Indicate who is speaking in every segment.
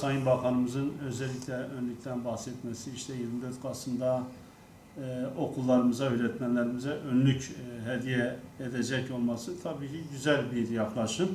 Speaker 1: Sayın Bakanımızın özellikle önlükten bahsetmesi, işte 24 Kasım'da e, okullarımıza, öğretmenlerimize önlük e, hediye edecek olması tabii ki güzel bir yaklaşım.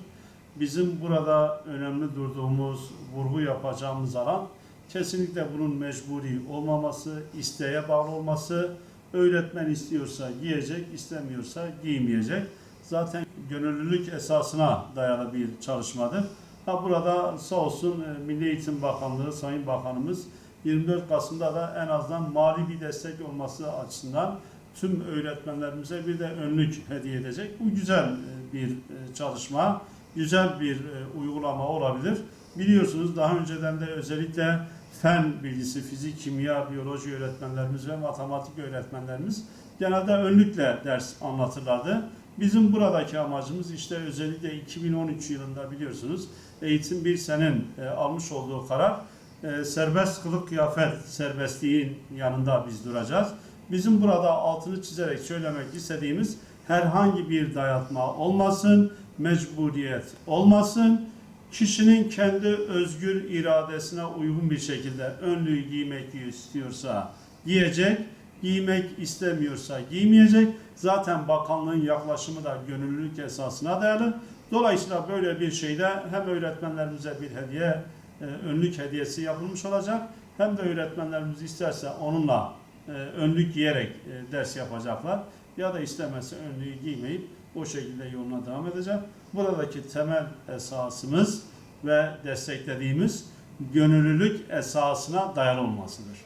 Speaker 1: Bizim burada önemli durduğumuz, vurgu yapacağımız alan kesinlikle bunun mecburi olmaması, isteğe bağlı olması, öğretmen istiyorsa giyecek, istemiyorsa giymeyecek. Zaten gönüllülük esasına dayalı bir çalışmadır. Ha burada sağ olsun e, Milli Eğitim Bakanlığı, Sayın Bakanımız 24 Kasım'da da en azından mali bir destek olması açısından tüm öğretmenlerimize bir de önlük hediye edecek. Bu güzel e, bir e, çalışma, güzel bir uygulama olabilir. Biliyorsunuz daha önceden de özellikle fen bilgisi, fizik, kimya, biyoloji öğretmenlerimiz ve matematik öğretmenlerimiz genelde önlükle ders anlatırlardı. Bizim buradaki amacımız işte özellikle 2013 yılında biliyorsunuz Eğitim bir senin e, almış olduğu karar e, serbest kılık kıyafet serbestliğin yanında biz duracağız. Bizim burada altını çizerek söylemek istediğimiz herhangi bir dayatma olmasın, mecburiyet olmasın. Kişinin kendi özgür iradesine uygun bir şekilde önlüğü giymek istiyorsa giyecek, giymek istemiyorsa giymeyecek. Zaten bakanlığın yaklaşımı da gönüllülük esasına dayalı. Dolayısıyla böyle bir şeyde hem öğretmenlerimize bir hediye, e, önlük hediyesi yapılmış olacak. Hem de öğretmenlerimiz isterse onunla e, önlük giyerek e, ders yapacaklar. Ya da istemezse önlüğü giymeyip o şekilde yoluna devam edecek. Buradaki temel esasımız ve desteklediğimiz gönüllülük esasına dayalı olmasıdır.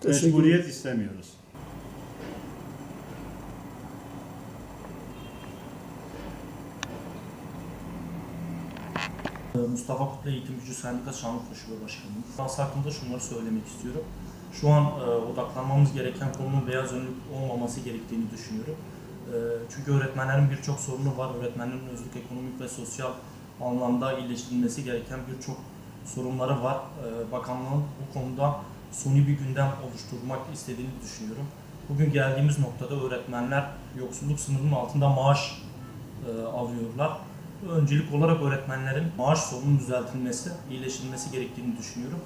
Speaker 2: Teşekkür
Speaker 1: Mecburiyet istemiyoruz.
Speaker 3: Mustafa Kutlu Eğitim Gücü Sendikası Şanlıurfa Şube Başkanıyım. Dans hakkında şunları söylemek istiyorum. Şu an e, odaklanmamız gereken konunun beyaz önlük olmaması gerektiğini düşünüyorum. E, çünkü öğretmenlerin birçok sorunu var. Öğretmenlerin özlük ekonomik ve sosyal anlamda iyileştirilmesi gereken birçok sorunları var. E, bakanlığın bu konuda suni bir gündem oluşturmak istediğini düşünüyorum. Bugün geldiğimiz noktada öğretmenler yoksulluk sınırının altında maaş e, alıyorlar öncelik olarak öğretmenlerin maaş sorununun düzeltilmesi, iyileştirilmesi gerektiğini düşünüyorum.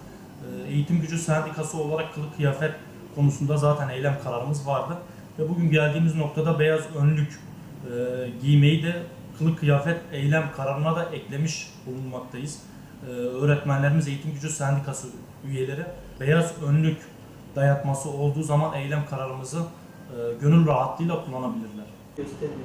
Speaker 3: Ee, Eğitim Gücü Sendikası olarak kılık kıyafet konusunda zaten eylem kararımız vardı. Ve bugün geldiğimiz noktada beyaz önlük e, giymeyi de kılık kıyafet eylem kararına da eklemiş bulunmaktayız. Ee, Öğretmenlerimiz Eğitim Gücü Sendikası üyeleri beyaz önlük dayatması olduğu zaman eylem kararımızı e, gönül rahatlığıyla kullanabilirler.
Speaker 2: Göstermeyin.